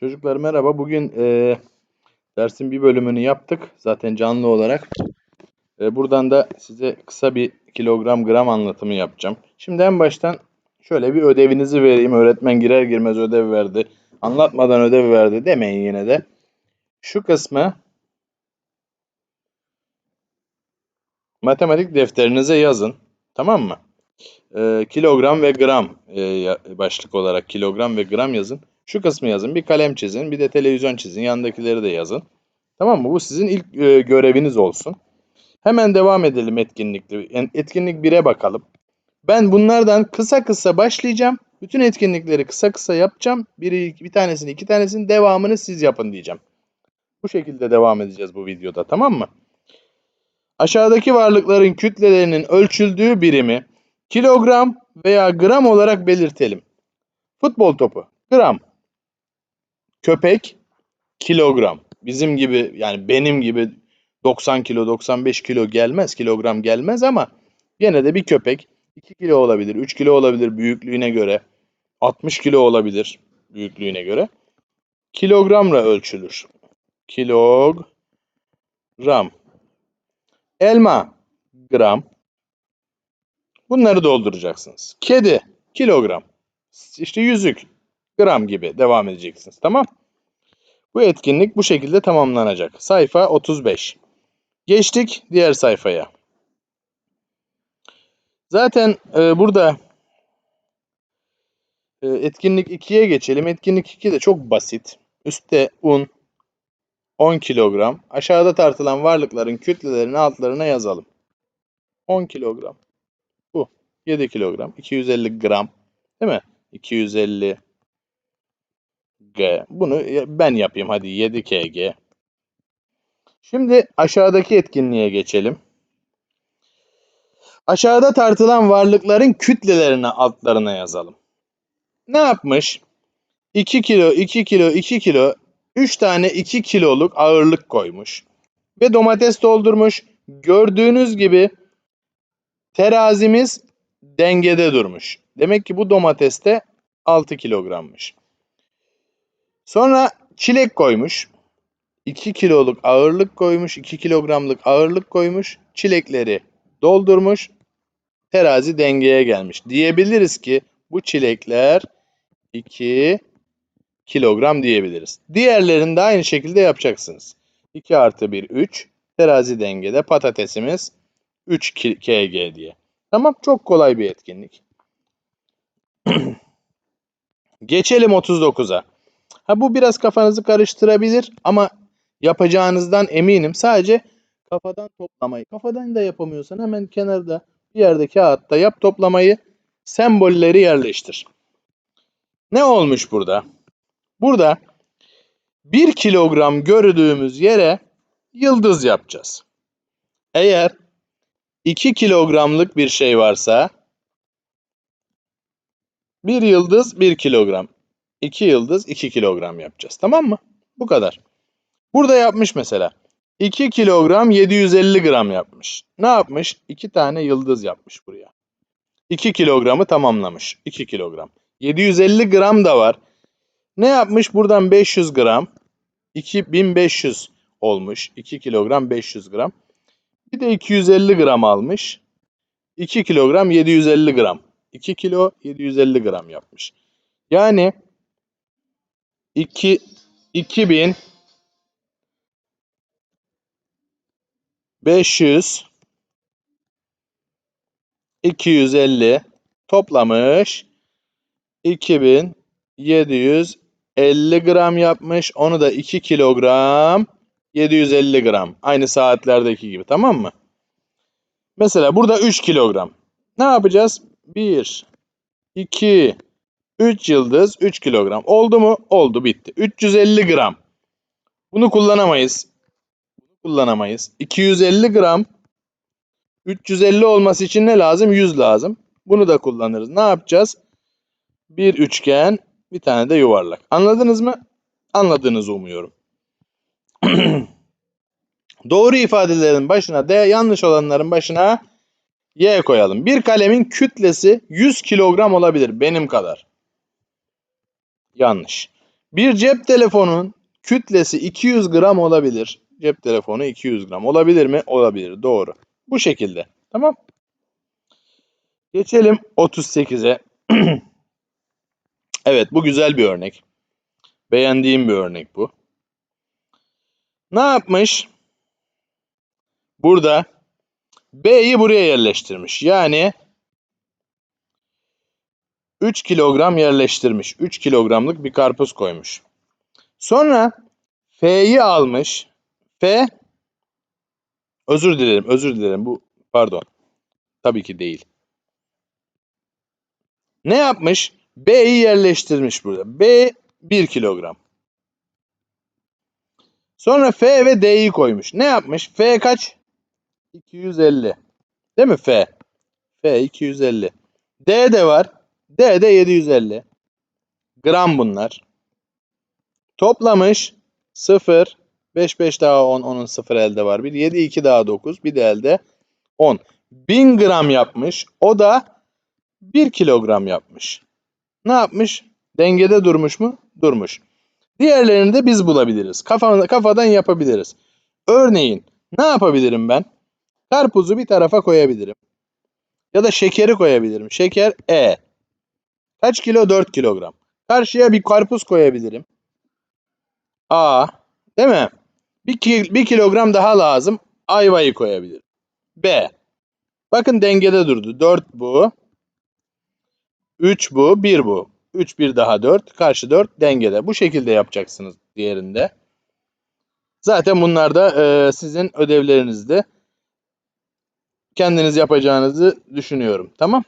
Çocuklar merhaba. Bugün eee, dersin bir bölümünü yaptık. Zaten canlı olarak. Eee, buradan da size kısa bir kilogram gram anlatımı yapacağım. Şimdi en baştan şöyle bir ödevinizi vereyim. Öğretmen girer girmez ödev verdi. Anlatmadan ödev verdi demeyin yine de. Şu kısmı matematik defterinize yazın. Tamam mı? Eee, kilogram ve gram ya- başlık olarak kilogram ve gram yazın. Şu kısmı yazın. Bir kalem çizin. Bir de televizyon çizin. Yandakileri de yazın. Tamam mı? Bu sizin ilk eee, göreviniz olsun. Hemen devam edelim etkinlikle. Yani etkinlik 1'e bakalım. Ben bunlardan kısa kısa başlayacağım. Bütün etkinlikleri kısa kısa yapacağım. Biri, bir tanesini, iki tanesini devamını siz yapın diyeceğim. Bu şekilde devam edeceğiz bu videoda. Tamam mı? Aşağıdaki varlıkların kütlelerinin ölçüldüğü birimi kilogram veya gram olarak belirtelim. Futbol topu gram. Köpek kilogram. Bizim gibi yani benim gibi 90 kilo 95 kilo gelmez kilogram gelmez ama yine de bir köpek 2 kilo olabilir 3 kilo olabilir büyüklüğüne göre 60 kilo olabilir büyüklüğüne göre kilogramla ölçülür. Kilogram. Elma gram. Bunları dolduracaksınız. Kedi kilogram. İşte yüzük gram gibi devam edeceksiniz. Tamam? Bu etkinlik bu şekilde tamamlanacak. Sayfa 35. Geçtik diğer sayfaya. Zaten e, burada e, etkinlik 2'ye geçelim. Etkinlik 2 de çok basit. Üstte un 10 kilogram. Aşağıda tartılan varlıkların kütlelerini altlarına yazalım. 10 kilogram. Bu. 7 kilogram. 250 gram. Değil mi? 250 Bunu ben yapayım hadi 7 kg. Şimdi aşağıdaki etkinliğe geçelim. Aşağıda tartılan varlıkların kütlelerini altlarına yazalım. Ne yapmış? 2 kilo, 2 kilo, 2 kilo, 3 tane 2 kiloluk ağırlık koymuş. Ve domates doldurmuş. Gördüğünüz gibi terazimiz dengede durmuş. Demek ki bu domates de 6 kilogrammış. Sonra çilek koymuş. 2 kiloluk ağırlık koymuş. 2 kilogramlık ağırlık koymuş. Çilekleri doldurmuş. Terazi dengeye gelmiş. Diyebiliriz ki bu çilekler 2 kilogram diyebiliriz. Diğerlerini de aynı şekilde yapacaksınız. 2 artı 1 3. Terazi dengede patatesimiz 3 kg diye. Tamam çok kolay bir etkinlik. Geçelim 39'a. Ha bu biraz kafanızı karıştırabilir ama yapacağınızdan eminim. Sadece kafadan toplamayı. Kafadan da yapamıyorsan hemen kenarda bir yerde kağıtta yap toplamayı. Sembolleri yerleştir. Ne olmuş burada? Burada 1 kilogram gördüğümüz yere yıldız yapacağız. Eğer 2 kilogramlık bir şey varsa bir yıldız 1 kilogram. 2 yıldız 2 kilogram yapacağız. Tamam mı? Bu kadar. Burada yapmış mesela. 2 kilogram 750 gram yapmış. Ne yapmış? 2 tane yıldız yapmış buraya. 2 kilogramı tamamlamış. 2 kilogram. 750 gram da var. Ne yapmış? Buradan 500 gram. 2500 olmuş. 2 kilogram 500 gram. Bir de 250 gram almış. 2 kilogram 750 gram. 2 kilo 750 gram yapmış. Yani 2 2000 500 250 toplamış 2750 gram yapmış. Onu da 2 kilogram 750 gram. Aynı saatlerdeki gibi tamam mı? Mesela burada 3 kilogram. Ne yapacağız? 1 2 3 yıldız 3 kilogram. Oldu mu? Oldu bitti. 350 gram. Bunu kullanamayız. Bunu kullanamayız. 250 gram. 350 olması için ne lazım? 100 lazım. Bunu da kullanırız. Ne yapacağız? Bir üçgen, bir tane de yuvarlak. Anladınız mı? Anladığınızı umuyorum. Doğru ifadelerin başına D, yanlış olanların başına Y koyalım. Bir kalemin kütlesi 100 kilogram olabilir benim kadar. Yanlış. Bir cep telefonun kütlesi 200 gram olabilir. Cep telefonu 200 gram olabilir mi? Olabilir. Doğru. Bu şekilde. Tamam. Geçelim 38'e. evet bu güzel bir örnek. Beğendiğim bir örnek bu. Ne yapmış? Burada B'yi buraya yerleştirmiş. Yani 3 kilogram yerleştirmiş. 3 kilogramlık bir karpuz koymuş. Sonra F'yi almış. F özür dilerim, özür dilerim. Bu pardon. Tabii ki değil. Ne yapmış? B'yi yerleştirmiş burada. B 1 kilogram. Sonra F ve D'yi koymuş. Ne yapmış? F kaç? 250. Değil mi F? F 250. D de var. D de 750. Gram bunlar. Toplamış 0. 5 5 daha 10. Onun 0 elde var. Bir 7 2 daha 9. Bir de elde 10. 1000 gram yapmış. O da 1 kilogram yapmış. Ne yapmış? Dengede durmuş mu? Durmuş. Diğerlerini de biz bulabiliriz. Kafadan, kafadan yapabiliriz. Örneğin ne yapabilirim ben? Karpuzu bir tarafa koyabilirim. Ya da şekeri koyabilirim. Şeker E. Kaç kilo? 4 kilogram. Karşıya bir karpuz koyabilirim. A. Değil mi? Bir, ki, bir kilogram daha lazım. Ayvayı koyabilirim. B. Bakın dengede durdu. 4 bu. 3 bu. 1 bu. 3 1 daha 4. Karşı 4 dengede. Bu şekilde yapacaksınız diğerinde. Zaten bunlar da e, sizin ödevlerinizde kendiniz yapacağınızı düşünüyorum. Tamam.